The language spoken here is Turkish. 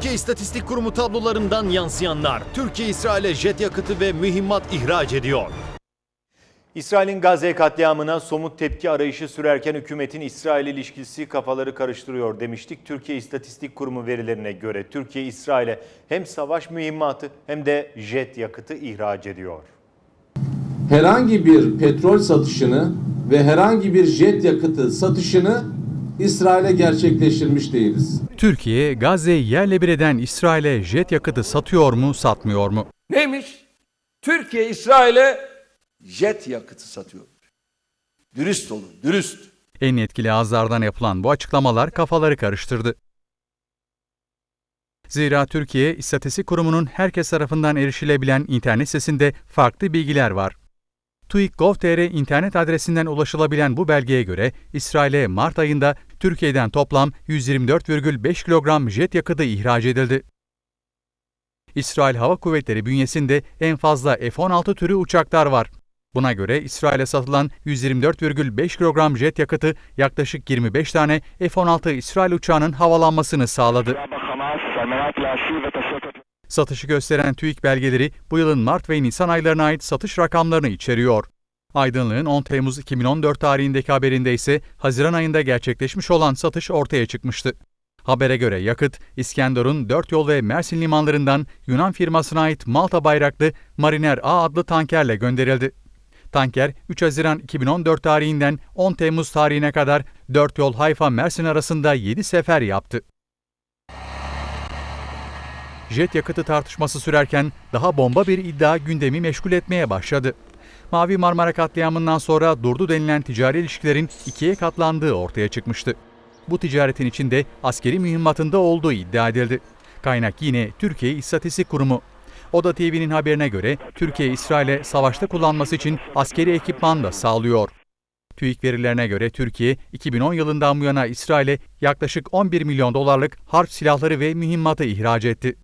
Türkiye İstatistik Kurumu tablolarından yansıyanlar. Türkiye İsrail'e jet yakıtı ve mühimmat ihraç ediyor. İsrail'in Gazze katliamına somut tepki arayışı sürerken hükümetin İsrail ilişkisi kafaları karıştırıyor demiştik. Türkiye İstatistik Kurumu verilerine göre Türkiye İsrail'e hem savaş mühimmatı hem de jet yakıtı ihraç ediyor. herhangi bir petrol satışını ve herhangi bir jet yakıtı satışını İsrail'e gerçekleştirmiş değiliz. Türkiye, Gazze'yi yerle bir eden İsrail'e jet yakıtı satıyor mu, satmıyor mu? Neymiş? Türkiye İsrail'e jet yakıtı satıyor. Dürüst olun, dürüst. En etkili ağızlardan yapılan bu açıklamalar kafaları karıştırdı. Zira Türkiye İstatistik Kurumu'nun herkes tarafından erişilebilen internet sitesinde farklı bilgiler var. TÜİK.gov.tr internet adresinden ulaşılabilen bu belgeye göre İsrail'e Mart ayında Türkiye'den toplam 124,5 kilogram jet yakıtı ihraç edildi. İsrail Hava Kuvvetleri bünyesinde en fazla F-16 türü uçaklar var. Buna göre İsrail'e satılan 124,5 kilogram jet yakıtı yaklaşık 25 tane F-16 İsrail uçağının havalanmasını sağladı. Satışı gösteren TÜİK belgeleri bu yılın Mart ve Nisan aylarına ait satış rakamlarını içeriyor. Aydınlığın 10 Temmuz 2014 tarihindeki haberinde ise Haziran ayında gerçekleşmiş olan satış ortaya çıkmıştı. Habere göre yakıt, İskenderun, Dört Yol ve Mersin limanlarından Yunan firmasına ait Malta bayraklı Mariner A adlı tankerle gönderildi. Tanker 3 Haziran 2014 tarihinden 10 Temmuz tarihine kadar Dört Yol Hayfa Mersin arasında 7 sefer yaptı. Jet yakıtı tartışması sürerken daha bomba bir iddia gündemi meşgul etmeye başladı. Mavi Marmara katliamından sonra durdu denilen ticari ilişkilerin ikiye katlandığı ortaya çıkmıştı. Bu ticaretin içinde askeri mühimmatında olduğu iddia edildi. Kaynak yine Türkiye İstatistik Kurumu. Oda TV'nin haberine göre Türkiye İsrail'e savaşta kullanması için askeri ekipman da sağlıyor. TÜİK verilerine göre Türkiye 2010 yılından bu yana İsrail'e yaklaşık 11 milyon dolarlık harp silahları ve mühimmatı ihraç etti.